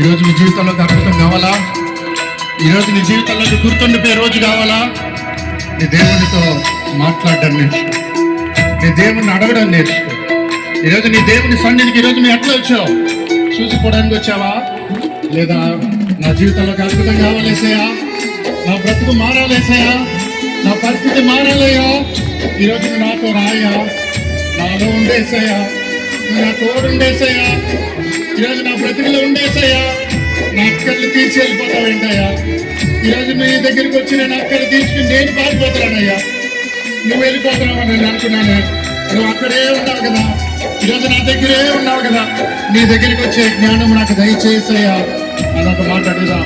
ఈరోజు మీ జీవితంలో అద్భుతం కావాలా? ఈరోజు నీ జీవితంలో గుర్తుండిపోయే రోజు కావాలా? నీ దేవునితో మాట్లాడడం నేర్చుకో. నీ దేవుని అడగడం నేర్చుకో. ఈరోజు నీ దేవుని సన్నిధికి ఈరోజు నువ్వు ఎట్లా వచ్చావు. చూసిపోవడానికి వచ్చావా? లేదా నా జీవితంలోకి అద్భుతం కావాలేసయా నా బ్రతుకు మారాలేసయా నా పరిస్థితి మారాలయ్యా ఈరోజు నాతో రాయా నాలో ఉండేసయ్యా నా తోడు ఉండేసయ్యా. ఈరోజు నా బ్రతికిలో ఉండేసయ్యా. నా అక్కర్లు తీర్చి వెళ్ళిపోతావు ఏంటయ్యా? ఈరోజు నీ దగ్గరికి వచ్చి నేను అక్కర్లు తీసుకుని నేను పారిపోతున్నానయ్యా. నువ్వు వెళ్ళిపోతున్నావు నేను అనుకున్నాను. నువ్వు అక్కడే ఉన్నావు కదా. ఈరోజు నా దగ్గరే ఉన్నావు కదా. నీ దగ్గరికి వచ్చే జ్ఞానం నాకు దయచేసయ్యా అని ఒక మాట అడుగుదా.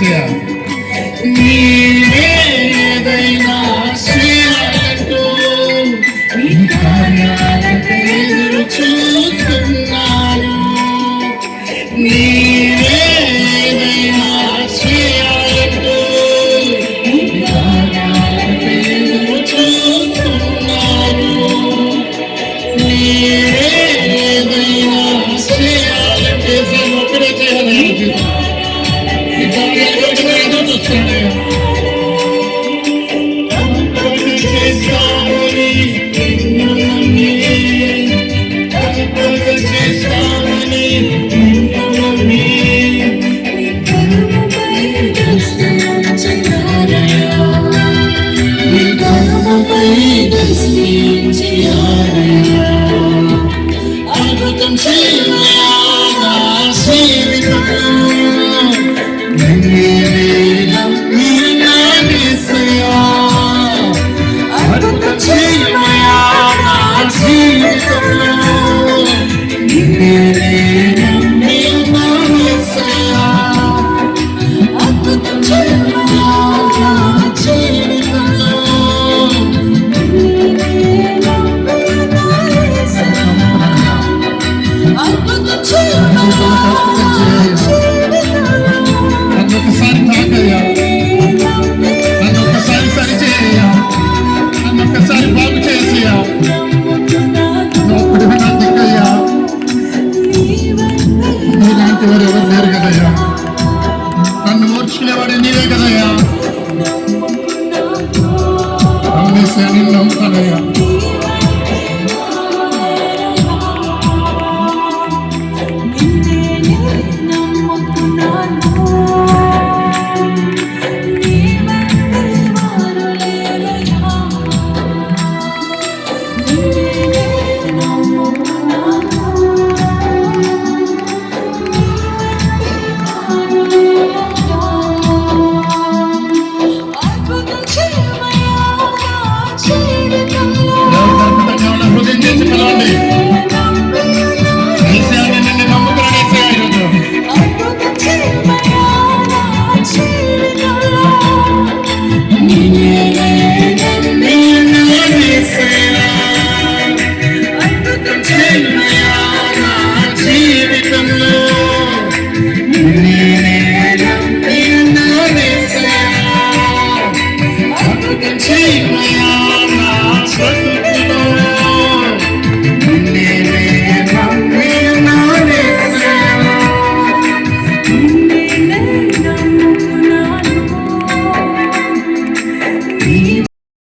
చేసేయాలి senin noktanaya